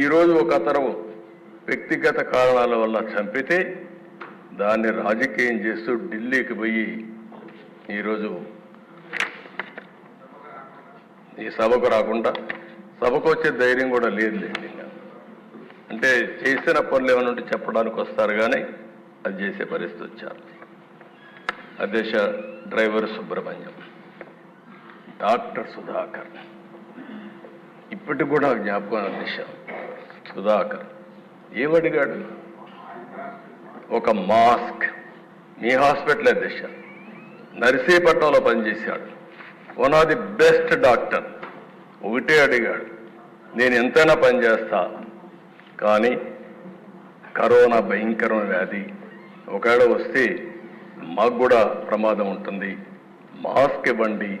ఈరోజు ఒక అతను వ్యక్తిగత కారణాల వల్ల చంపితే దాన్ని రాజకీయం చేస్తూ ఢిల్లీకి పోయి ఈరోజు ఈ సభకు రాకుండా సభకు వచ్చే ధైర్యం కూడా లేదు ఇంకా అంటే చేసిన పనులు ఏమైనా ఉంటే చెప్పడానికి వస్తారు కానీ అది చేసే పరిస్థితి వచ్చారు. అధ్యక్ష డ్రైవర్ సుబ్రహ్మణ్యం డాక్టర్ సుధాకర్. ఇప్పటికి కూడా జ్ఞాపకం అధ్యక్ష సుధాకర్. ఏమడిగాడు? ఒక మాస్క్. మీ హాస్పిటల్ అధ్యక్ష నర్సీపట్నంలో పనిచేశాడు. One of the best doctor ఒకటే అడిగాడు. నేను ఎంతైనా పనిచేస్తా కానీ కరోనా భయంకరమైన వ్యాధి. ఒకవేళ వస్తే మాకు కూడా ప్రమాదం ఉంటుంది. మాస్క్ ఇవ్వండి.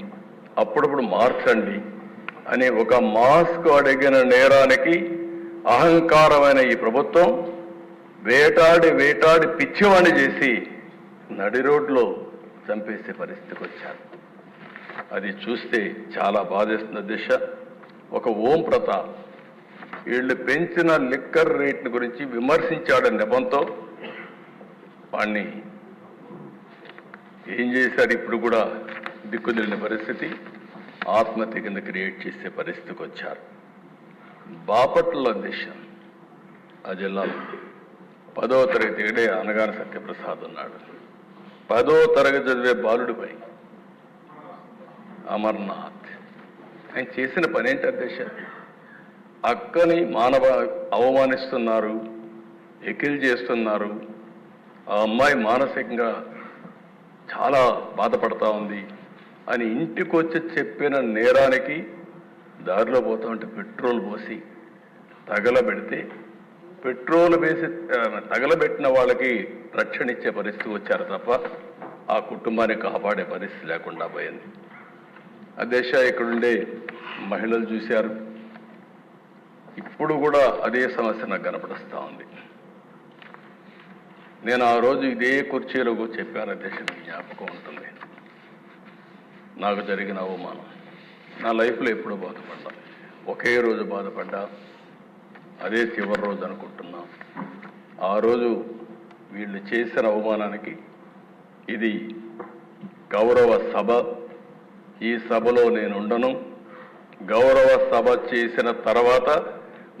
అప్పుడప్పుడు మార్చండి. అని ఒక మాస్క్ అడిగిన నేరానికి అహంకారమైన ఈ ప్రభుత్వం వేటాడి వేటాడి పిచ్చివాణి చేసి నడి రోడ్లో చంపేసే పరిస్థితికి వచ్చారు. అది చూస్తే చాలా బాధేస్తున్న దిశ. ఒక ఓం ప్రతాప్ వీళ్ళు పెంచిన లిక్కర్ రేట్ని గురించి విమర్శించాడని నెపంతో. వాణ్ణి ఏం చేశారు ఇప్పుడు కూడా దిక్కుదిలిన పరిస్థితి? ఆత్మహత్య కింద క్రియేట్ చేసే పరిస్థితికి వచ్చారు. బాపట్ల దిశ ఆ జిల్లాలో పదో తరగతి ఏడే అనగాన సత్యప్రసాద్ ఉన్నాడు. పదో తరగతి చదివే బాలుడిపై అమర్నాథ్. ఆయన చేసిన పని ఏంటి అధ్యక్ష? అక్కని మానవ అవమానిస్తున్నారు ఎకిల్ చేస్తున్నారు. ఆ అమ్మాయి మానసికంగా చాలా బాధపడతా ఉంది. అని ఇంటికి వచ్చి చెప్పిన నేరానికి దారిలో పోతా ఉంటే పెట్రోల్ పోసి తగలబెడితే పెట్రోల్ వేసి తగలబెట్టిన వాళ్ళకి రక్షణ ఇచ్చే పరిస్థితి వచ్చారు తప్ప ఆ కుటుంబాన్ని కాపాడే పరిస్థితి లేకుండా పోయింది. అధ్యక్ష ఇక్కడుండే మహిళలు చూశారు. ఇప్పుడు కూడా అదే సమస్య నాకు కనపడుస్తూ ఉంది. నేను ఆ రోజు ఇదే కుర్చీలో చెప్పాను దేశం జ్ఞాపకం ఉంటుంది. నాకు జరిగిన అవమానం. నా లైఫ్లో ఎప్పుడూ బాధపడ్డా? ఒకే రోజు బాధపడ్డా? అదే చివరి రోజు అనుకుంటున్నా. ఆ రోజు వీళ్ళు చేసిన అవమానానికి ఇది గౌరవ సభ. ఈ సభలో నేను ఉండను. గౌరవ సభ చేసిన తర్వాత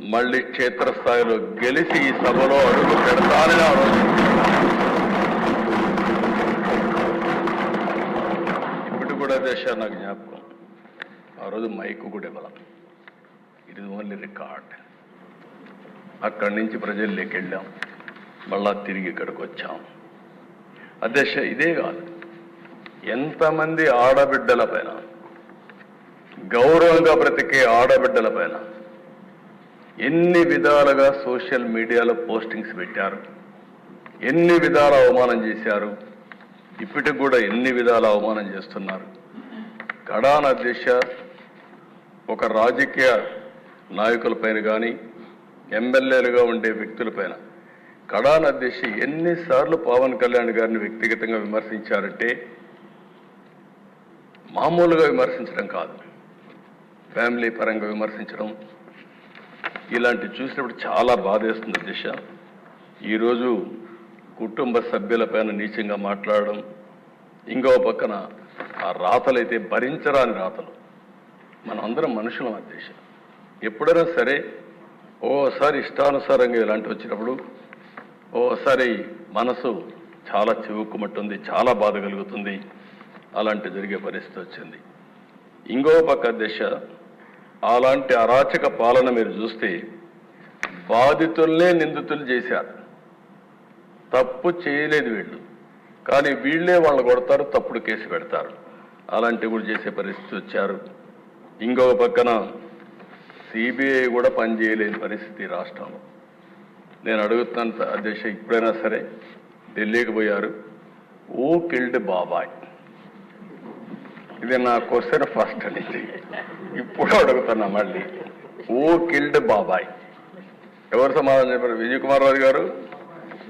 మళ్ళీ క్షేత్రస్థాయిలో గెలిచి ఈ సభలో అడుగు పెడతానని ఆ రోజు. ఇప్పుడు కూడా దేశ నాకు జ్ఞాపకం. ఆ రోజు మైకు కూడా ఇవ్వలేదు. ఇట్ ఇస్ ఓన్లీ రికార్డ్ అక్కడి నుంచి ప్రజల్లోకి వెళ్ళాం. మళ్ళా తిరిగి ఇక్కడికి వచ్చాం. అధ్యక్ష ఇదే కాదు. ఎంతమంది ఆడబిడ్డల పైన గౌరవంగా బ్రతికే ఆడబిడ్డల పైన ఎన్ని విధాలుగా సోషల్ మీడియాలో పోస్టింగ్స్ పెట్టారు? ఎన్ని విధాల అవమానం చేశారు? ఇప్పటికి కూడా ఎన్ని విధాల అవమానం చేస్తున్నారు? కడాన అధ్యక్ష ఒక రాజకీయ నాయకులపైన కానీ ఎమ్మెల్యేలుగా ఉండే వ్యక్తులపైన కడాన అధ్యక్షి ఎన్నిసార్లు పవన్ కళ్యాణ్ గారిని వ్యక్తిగతంగా విమర్శించారంటే మామూలుగా విమర్శించడం కాదు. ఫ్యామిలీ పరంగా విమర్శించడం ఇలాంటి చూసినప్పుడు చాలా బాధేస్తుంది దిశ ఈరోజు కుటుంబ సభ్యులపైన నీచంగా మాట్లాడడం ఇంకో పక్కన ఆ రాతలైతే భరించరాని రాతలు. మనం అందరం మనుషులం ఆ దేశం. ఎప్పుడైనా సరే ఓసారి ఇష్టానుసారంగా ఇలాంటి వచ్చినప్పుడు ఓసారి మనసు చాలా చివుక్కుమట్టుంది చాలా బాధ కలుగుతుంది. అలాంటి జరిగే పరిస్థితి వచ్చింది. ఇంకో పక్క దిశ అలాంటి అరాచక పాలన మీరు చూస్తే బాధితుల్నే నిందితులు చేశారు. తప్పు చేయలేదు వీళ్ళు. కానీ వీళ్ళే వాళ్ళు కొడతారు తప్పుడు కేసు పెడతారు. అలాంటివి కూడా చేసే పరిస్థితి వచ్చారు. ఇంకొక పక్కన సిబిఐ కూడా పనిచేయలేని పరిస్థితి రాష్ట్రంలో. నేను అడుగుతున్నాను అధ్యక్ష ఇప్పుడైనా సరే ఢిల్లీకి పోయారు. ఓ కిల్డ్ బాబాయ్ ఇది నా క్వశ్చన్ ఫస్ట్ నుంచి ఇప్పుడు అడుగుతున్నా మళ్ళీ. ఓ కిల్డ్ బాబాయ్ ఎవరు సమాధానం చెప్పారు? విజయ్ కుమార్ రాజు గారు?